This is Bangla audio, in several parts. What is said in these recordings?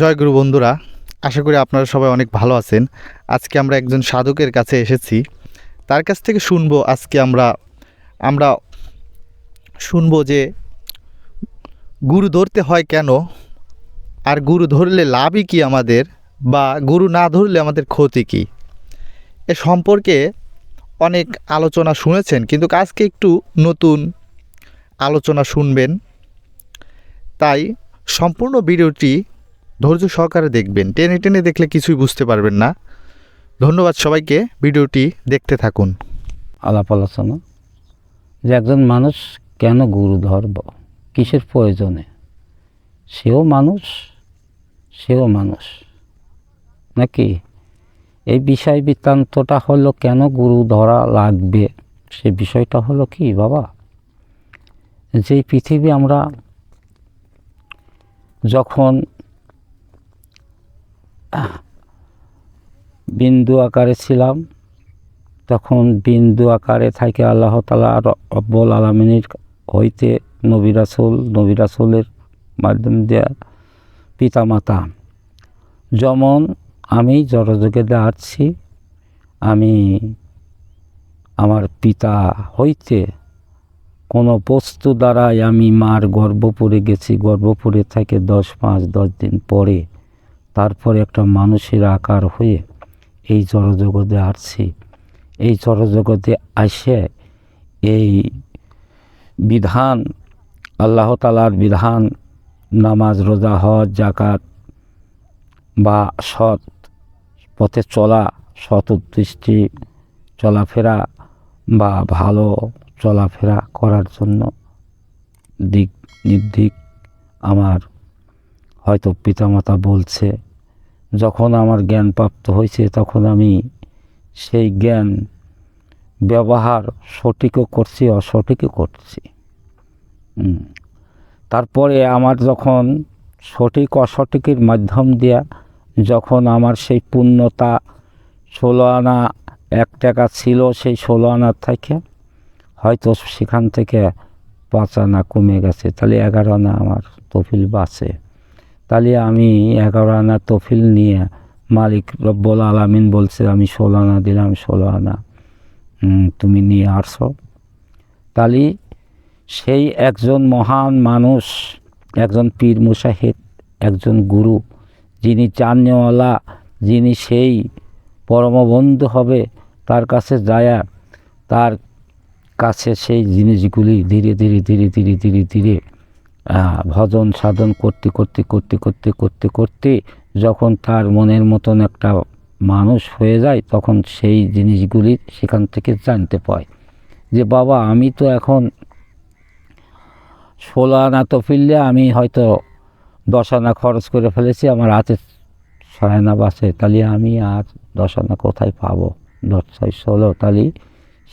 জয় গুরু বন্ধুরা, আশা করি আপনারা সবাই অনেক ভালো আছেন। আজকে আমরা একজন সাধকের কাছে এসেছি। তার কাছ থেকে শুনব আজকে আমরা আমরা শুনব যে গুরু ধরতে হয় কেন, আর গুরু ধরলে লাভই কি আমাদের, বা গুরু না ধরলে আমাদের ক্ষতি কী? এ সম্পর্কে অনেক আলোচনা শুনেছেন, কিন্তু আজকে একটু নতুন আলোচনা শুনবেন। তাই সম্পূর্ণ ভিডিওটি ধৈর্য সহকারে দেখবেন। টেনে টেনে দেখলে কিছুই বুঝতে পারবেন না। ধন্যবাদ সবাইকে। ভিডিওটি দেখতে থাকুন। আলাপ আলোচনা। যে একজন মানুষ কেন গুরু ধরব কিসের প্রয়োজনে? সেও মানুষ সেও মানুষ। নাকি এই বিষয় বৃত্তান্তটা হলো কেন গুরু ধরা লাগবে? সে বিষয়টা হলো কি, বাবা? যে পৃথিবী আমরা যখন বিন্দু আকারে ছিলাম, তখন বিন্দু আকারে থাকে আল্লাহ তালা রব্বুল আলমিনীর হইতে নবী রাসুল, নবী রাসুলের মাধ্যম দেয়া পিতা মাতা যেমন আমি জড়যোগে আসছি আমি আমার পিতা হইতে কোনো বস্তু দ্বারাই আমি মার গর্ভপুরে গেছি, গর্ভপুরে থেকে দশ পাঁচ দশ দিন পরে। তারপরে একটা মানুষের আকার হয়ে এই জড়জগতে আসছি। এই জড়জগতে আসে এই বিধান, আল্লাহ তালার বিধান, নামাজ, রোজা, হজ জাকাত বা সৎ পথে চলা, সৎ দৃষ্টি চলাফেরা বা ভালো চলাফেরা করার জন্য দিক নির্দিক আমার হয়তো পিতামাতা বলছে, যখন আমার জ্ঞান প্রাপ্ত হয়েছে তখন আমি সেই জ্ঞান ব্যবহার সঠিকও করছি, অসঠিকও করছি। তারপরে আমার যখন সঠিক অসঠিকের মাধ্যম দিয়া যখন আমার সেই পূর্ণতা ষোলো আনা এক টাকা ছিল, সেই ষোলো আনার থেকে হয়তো সেখান থেকে পাঁচ আনা কমে গেছে। তাহলে এগারো আনা আমার তফিল বাঁচে। তাহলে আমি এগারো আনা তফিল নিয়ে মালিক রব্বল আলামিন বলছে, আমি ষোলো আনা দিলাম, ষোলো আনা। তুমি নিয়ে আসো। তাহলে সেই একজন মহান মানুষ, একজন পীর মুসাহিদ, একজন গুরু, যিনি চান্নেওয়ালা যিনি সেই পরমবন্ধু হবে, তার কাছে যায়া, তার কাছে সেই জিনিসগুলি ধীরে ধীরে ধীরে ধীরে ধীরে ধীরে ভজন সাধন করতে করতে করতে করতে করতে করতে যখন তার মনের মতন একটা মানুষ হয়ে যায়, তখন সেই জিনিসগুলি সেখান থেকে জানতে পায় যে, বাবা, আমি তো এখন ষোলো আনা তো ফিরলে আমি হয়তো দশ আনা খরচ করে ফেলেছি, আমার হাতে ছয় আনা বাসে তাহলে আমি আর দশ আনা কোথায় পাবো? দশ, ছয়, ষোলো, তাহলে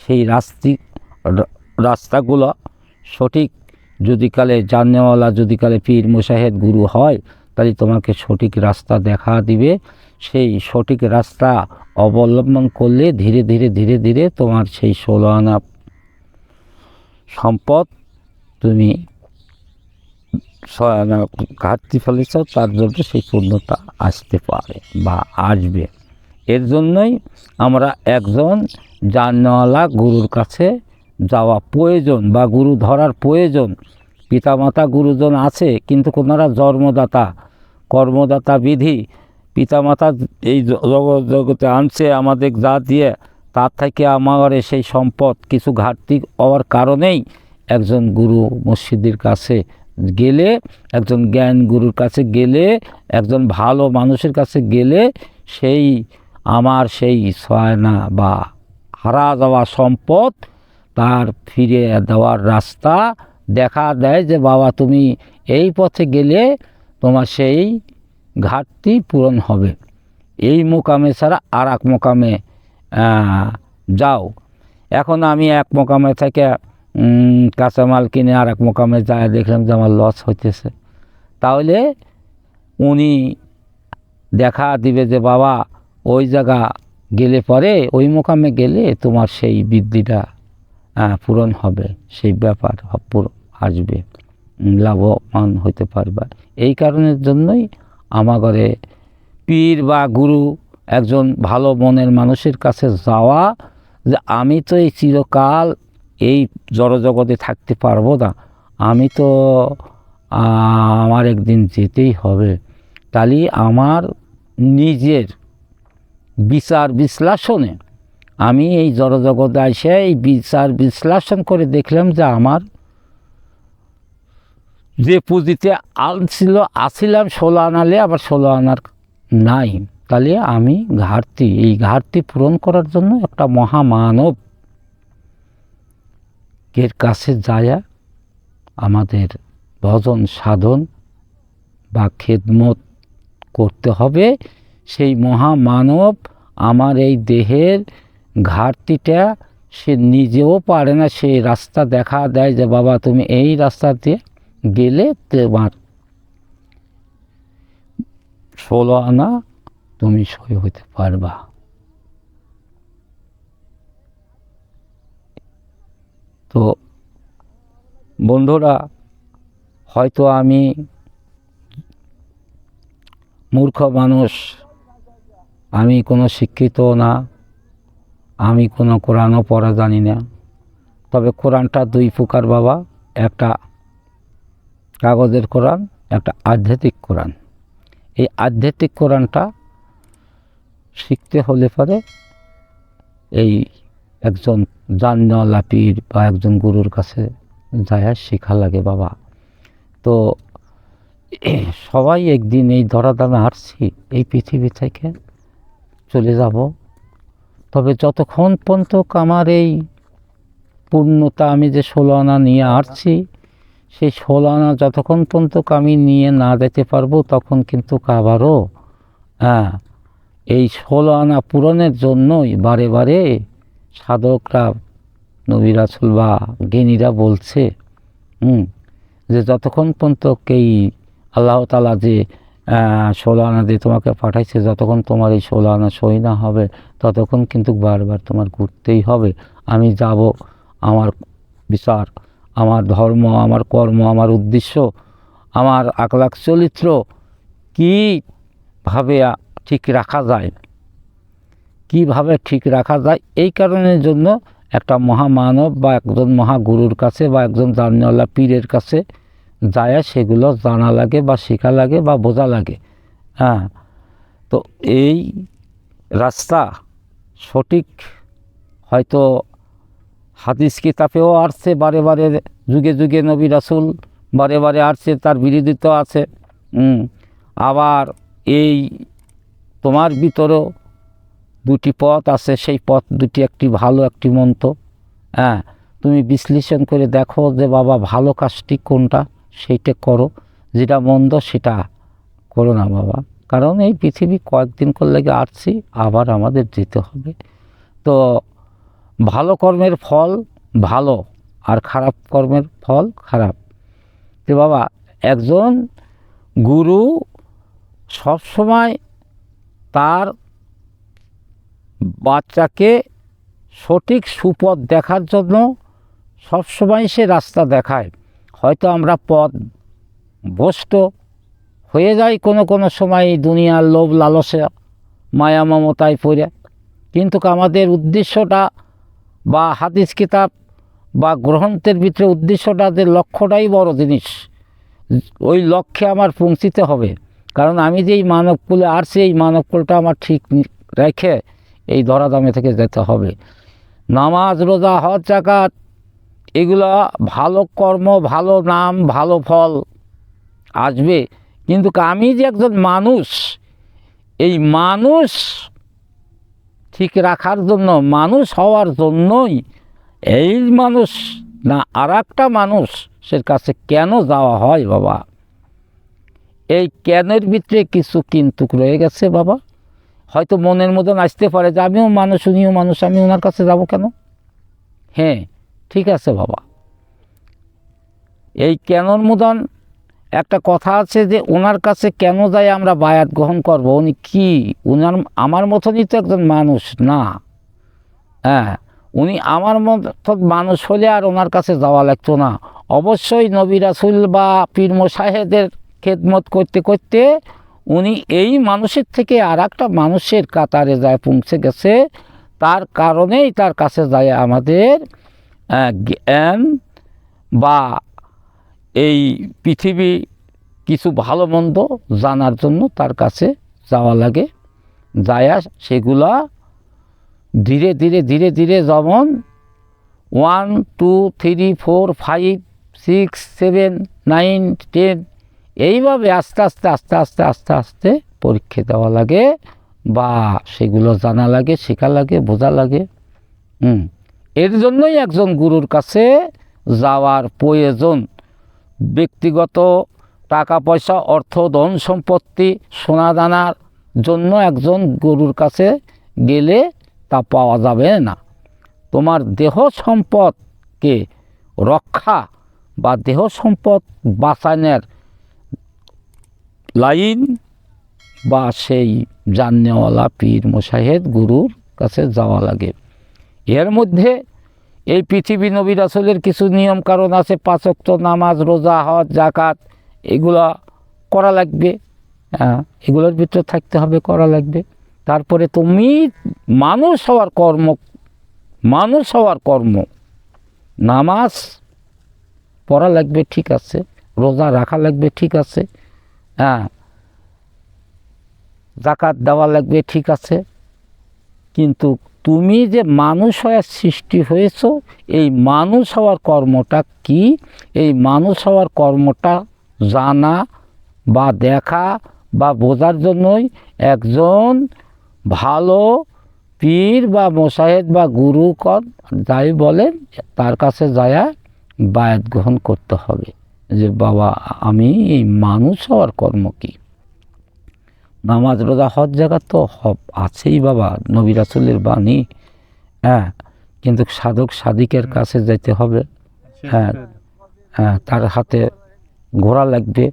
সেই রাস্তি রাস্তাগুলো সঠিক যদি কালে জাননেওয়ালা যদি কালে পীর মুশাহেদ গুরু হয়, তাহলে তোমাকে সঠিক রাস্তা দেখা দিবে। সেই সঠিক রাস্তা অবলম্বন করলে ধীরে ধীরে ধীরে ধীরে তোমার সেই ষোলো আনা সম্পদ তুমি ঘাটতি ফেলেছ, তার জন্য সেই পূর্ণতা আসতে পারে বা আসবে। এর জন্যই আমরা একজন জানওয়ালা গুরুর কাছে যাওয়া প্রয়োজন বা গুরু ধরার প্রয়োজন। পিতামাতা গুরুজন আছে, কিন্তু ওনারা জন্মদাতা, কর্মদাতা বিধি পিতামাতা এই জগতে আনছে, আমাদের যা দিয়ে, তার থেকে আমার সেই সম্পদ কিছু ঘাটতি হওয়ার কারণেই একজন গুরু মসজিদের কাছে গেলে, একজন জ্ঞান গুরুর কাছে গেলে, একজন ভালো মানুষের কাছে গেলে সেই আমার সেই সয়না বা হারা যাওয়া সম্পদ তার ফিরে দেওয়ার রাস্তা দেখা দেয় যে, বাবা, তুমি এই পথে গেলে তোমার সেই ঘাটতি পূরণ হবে। এই মোকামে ছাড়া আর এক মোকামে যাও। এখন আমি এক মোকামে থেকে কাঁচামাল কিনে আর এক মোকামে যায়, দেখলাম যে আমার লস হইতেছে। তাহলে উনি দেখা দিবে যে, বাবা, ওই জায়গা গেলে পরে, ওই মোকামে গেলে তোমার সেই বৃদ্ধিটা পূরণ হবে, সেই ব্যাপার আসবে, লাভবান হতে পারবে। এই কারণের জন্যই আমার ঘরে পীর বা গুরু, একজন ভালো মনের মানুষের কাছে যাওয়া, যে আমি তো এই চিরকাল এই জড়জগতে থাকতে পারব না, আমি তো আমার একদিন যেতেই হবে। তাহলে আমার নিজের বিচার বিশ্লেষণে আমি এই জড়জগতে এসে এই বিচার বিশ্লেষণ করে দেখলাম যে আমার যে পুঁজিতে আনছিল আসিলাম ষোলো আনালে, আবার ষোলো আনার নাই। তাহলে আমি ঘাটতি, এই ঘাটতি পূরণ করার জন্য একটা মহামানব এর কাছে যায় আমাদের ভজন সাধন বা খেদমত করতে হবে। সেই মহামানব আমার এই দেহের ঘাটতিটা সে নিজেও পারে না সেই রাস্তা দেখা দেয় যে, বাবা, তুমি এই রাস্তা দিয়ে গেলে তোমার ষোলো আনা তুমি সই হতে পারবা। তো বন্ধুরা, হয়তো আমি মূর্খ মানুষ, আমি কোনো শিক্ষিত না আমি কোনো কোরআনও পড়া জানি না। তবে কোরআনটা দুই প্রকার বাবা, একটা কাগজের কোরআন, একটা আধ্যাত্মিক কোরআন। এই আধ্যাত্মিক কোরআনটা শিখতে হলে পরে এই একজন জানওয়ালা পীর বা একজন গুরুর কাছে যায় শেখা লাগে বাবা। তো সবাই একদিন এই ধরাধামে হারছি এই পৃথিবী থেকে চলে যাব। তবে যতক্ষণ পর্যন্ত আমার এই পূর্ণতা আমি যে ষোলো আনা নিয়ে আসছি, সেই ষোলো আনা যতক্ষণ পর্যন্ত আমি নিয়ে না যেতে পারব, তখন কিন্তু আবারও হ্যাঁ এই ষোলো আনা পূরণের জন্যই বারে বারে সাধকরা নবিরাসুল বা জ্ঞানীরা বলছে, হুম, যে যতক্ষণ পর্যন্ত এই আল্লাহ তালা যে ষোলো আনা দিয়ে তোমাকে পাঠাইছে, যতক্ষণ তোমার এই ষোলো আনা সই না হবে, ততক্ষণ কিন্তু বারবার তোমার ঘুরতেই হবে। আমি যাব আমার বিচার, আমার ধর্ম, আমার কর্ম, আমার উদ্দেশ্য, আমার আকলাক চরিত্র কীভাবে ঠিক রাখা যায়? কীভাবে ঠিক রাখা যায়? এই কারণের জন্য একটা মহামানব বা একজন মহাগুরুর কাছে বা একজন জানওয়ালা পীরের কাছে যায় সেগুলো জানা লাগে বা শেখা লাগে বা বোঝা লাগে। হ্যাঁ তো এই রাস্তা সঠিক হয়তো হাদিস কিতাবেও আসছে, বারে বারে যুগে যুগে নবী রাসুল বারে বারে আসছে, তার বিরোধিত আছে। আবার এই তোমার ভিতরেও দুটি পথ আছে, সেই পথ দুটি একটি ভালো, একটি মন্দ। হ্যাঁ তুমি বিশ্লেষণ করে দেখো যে বাবা ভালো কাজটি কোনটা? সেইটা করো, যেটা মন্দ সেটা করো না বাবা। কারণ এই পৃথিবী কয়েকদিন করলে গিয়ে আসছি আবার আমাদের যেতে হবে। তো ভালো কর্মের ফল ভালো, আর খারাপ কর্মের ফল খারাপ। তো বাবা, একজন গুরু সবসময় তার বাচ্চাকে সঠিক সুপথ দেখার জন্য সবসময় সে রাস্তা দেখায়। হয়তো আমরা পথ ভ্রষ্ট হয়ে যাই কোনো কোনো সময় দুনিয়ার লোভ লালসে, মায়া মমতায় পড়ে। কিন্তু আমাদের উদ্দেশ্যটা বা হাদিস কিতাব বা গ্রন্থের ভিতরে উদ্দেশ্যটা যে লক্ষ্যটাই বড় জিনিস, ওই লক্ষ্যে আমার পৌঁছিতে হবে। কারণ আমি যেই মানবকুলে আসছি এই মানবকুলটা আমার ঠিক রেখে এই ধরাধামে থেকে যেতে হবে। নামাজ, রোজা, হজ জাকাত এগুলো ভালো কর্ম, ভালো নাম, ভালো ফল আসবে। কিন্তু আমি যে একজন মানুষ, এই মানুষ ঠিক রাখার জন্য, মানুষ হওয়ার জন্যই এই মানুষ না আর একটা মানুষের কাছে কেন যাওয়া হয় বাবা? এই ক্যানের ভিতরে কিছু কিন্তু রয়ে গেছে বাবা। হয়তো মনের মতন আসতে পারে যে আমিও মানুষ, উনিও মানুষ, আমি ওনার কাছে যাব কেন? হ্যাঁ ঠিক আছে বাবা। এই কেনর মতন একটা কথা আছে যে ওনার কাছে কেন যাই আমরা বায়াত গ্রহণ করব? উনি কি? উনার, আমার মতনই তো একজন মানুষ, না। হ্যাঁ উনি আমার মতন মানুষ হলে আর ওনার কাছে যাওয়া লাগতো না। অবশ্যই নবী রাসুল বা পীর মোসাহেদের খেদমত করতে করতে উনি এই মানুষের থেকে আর একটা মানুষের কাতারে যায় পৌঁছে গেছে। তার কারণেই তার কাছে যায় আমাদের জ্ঞান বা এই পৃথিবী কিছু ভালো মন্দ জানার জন্য তার কাছে যাওয়া লাগে। যায়া সেগুলা ধীরে ধীরে ধীরে ধীরে যেমন one two three four five six seven nine ten এইভাবে আস্তে আস্তে আস্তে আস্তে আস্তে আস্তে পরীক্ষা দেওয়া লাগে বা সেগুলো জানা লাগে, শেখা লাগে, বোঝা লাগে। হুম। এর জন্যই একজন গুরুর কাছে যাওয়ার প্রয়োজন। ব্যক্তিগত টাকা পয়সা, অর্থ, ধন সম্পত্তি, সোনা দানার জন্য একজন গরুর কাছে গেলে তা পাওয়া যাবে না। তোমার দেহ সম্পদকে রক্ষা বা দেহ সম্পদ বাঁচানোর লাইন বা সেই জান্নেওয়ালা পীর মোশাহেদ গুরুর কাছে যাওয়া লাগে। এর মধ্যে এই পৃথিবী নবী রাসুলের কিছু নিয়ম কারণ আছে পাঁচক্ত নামাজ, রোজা, হজ জাকাত এগুলো করা লাগবে। হ্যাঁ এগুলোর ভিতরে থাকতে হবে, করা লাগবে। তারপরে তুমি মানুষ হওয়ার কর্ম, মানুষ হওয়ার কর্ম, নামাজ পড়া লাগবে, ঠিক আছে। রোজা রাখা লাগবে, ঠিক আছে। হ্যাঁ জাকাত দেওয়া লাগবে, ঠিক আছে। কিন্তু তুমি যে মানুষ হওয়ার সৃষ্টি হয়েছ, এই মানুষ হওয়ার কর্মটা কি? এই মানুষ হওয়ার কর্মটা জানা বা দেখা বা বোঝার জন্যই একজন ভালো পীর বা মোশাহেদ বা গুরু কর যাই বলেন, তার কাছে যায়া বায়াত গ্রহণ করতে হবে যে, বাবা, আমি এই মানুষ হওয়ার কর্ম কী? নামাজ রোজা হজ জায়গা তো হব- আছেই বাবা নবী রাসুলের বাণী। হ্যাঁ কিন্তু সাধক সাধিকের কাছে যেতে হবে। হ্যাঁ হ্যাঁ তার হাতে ঘোড়া লাগবে।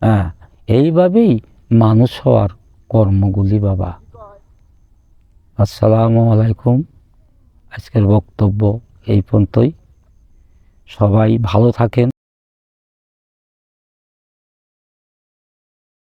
হ্যাঁ এইভাবেই মানুষ হওয়ার কর্মগুলি বাবা। আসসালামু আলাইকুম। আজকের বক্তব্য এই পর্যন্তই। সবাই ভালো থাকেন।